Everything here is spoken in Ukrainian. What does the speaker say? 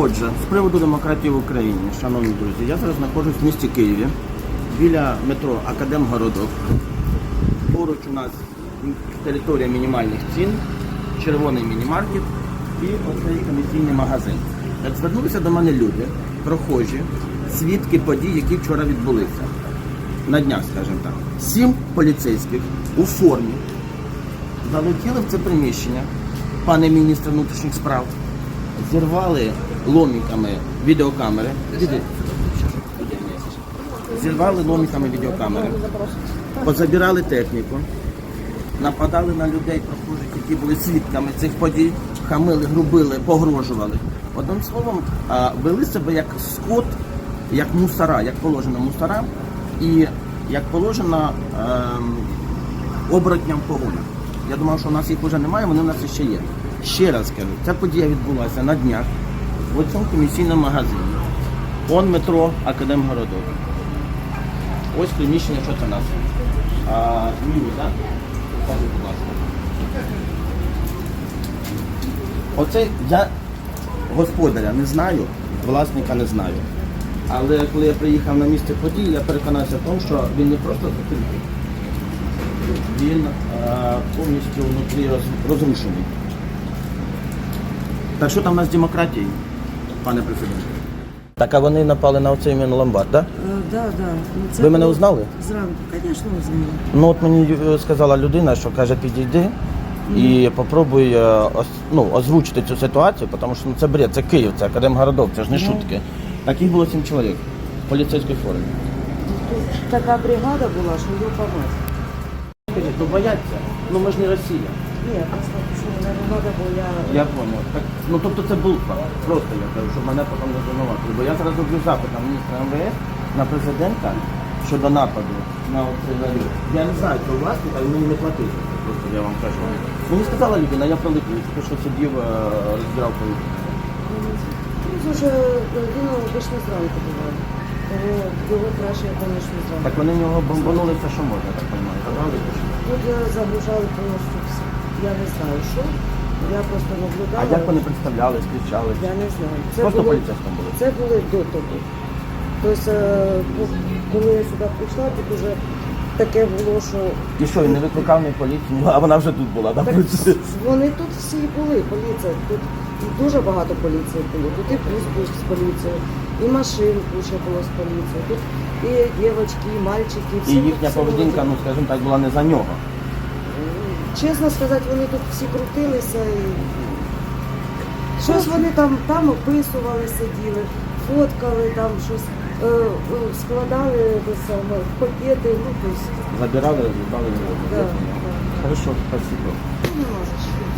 Отже, з приводу демократії в Україні, шановні друзі, я зараз знаходжусь в місті Києві біля метро Академгородок. Поруч у нас територія мінімальних цін, червоний мінімаркет і оцей комісійний магазин. Так звернулися до мене люди, прохожі, свідки подій, які вчора відбулися. На днях, скажімо так. Сім поліцейських у формі залетіли в це приміщення, пане міністр внутрішніх справ, зірвали ломіками відеокамери. Зірвали ломіками відеокамери, позабирали техніку, нападали на людей, прохожих, які були свідками цих подій, хамили, грубили, погрожували. Одним словом, вели себе як скот, як мусора, як положено мусорам і як положено ем, оборотням погонах. Я думав, що у нас їх вже немає, вони у нас ще є. Ще раз кажу, ця подія відбулася на днях в цьому комісійному магазині. Он метро Академгородок. Ось приміщення, що це нас? А, Міні, так? Покажи, будь ласка. Оце я господаря не знаю, власника не знаю. Але коли я приїхав на місце події, я переконався в тому, що він не просто закритий, він е, повністю внутрі розрушений. Так що там у нас з демократією, пане президенте? Так, а вони напали на оцей іменно ломбард, так? Е, Да, да. Ну, це Ви мене було узнали? Зранку, звісно, узнала. Ну от мені е, сказала людина, що каже, підійди і попробуй е, ос- ну, озвучити цю ситуацію, тому що ну, це бред, це Київ, це Академгородок, це ж не шутки. Таких було сім чоловік в поліцейській формі. Тут така бригада була, що його. Скажіть, ну бояться, ну ми ж не Росія. Ні, просто що мене не треба, бо я... Я понял. Так, ну тобто це булка. Просто я кажу, щоб мене потім не звинуватили. Бо я зараз роблю запит на міністра МВС, на президента щодо нападу на оцей. Я не знаю, хто власник, але мені не платили. Просто я вам кажу. Мені сказала людина, я прилетів, тільки що сидів, е, розбирав поліцію. Ну, вже він обично зранку буває. Тому його краще, звісно, зранку. Так вони в нього бомбанули все, що можна, я так розумію. Забрали чи що? Тут е, загружали повністю. Я не знаю, що. Я просто наблюдала. А як вони представлялись, кричали? Я не знаю. Це Просто поліцейському були? Це були до того. Тобто, е, ну, коли я сюди прийшла, тут вже таке було, що І що, він не викликав ні поліцію, а вона вже тут була, так? Так, вони тут всі були, поліція. Тут дуже багато поліції було. Тут і бус був з поліцією, і машин куча було з поліцією. Тут і дівчатки, і мальчики. І Всі тут їхня всі поведінка, ну скажімо так, була не за нього. Чесно сказати, вони тут всі крутилися і щось вони там, там описували, сиділи, фоткали, там щось е, е, складали саме, в пакети, ну тобто, Забирали, розбирали. да, да. Хорошо, спасибо. Ну, не можеш.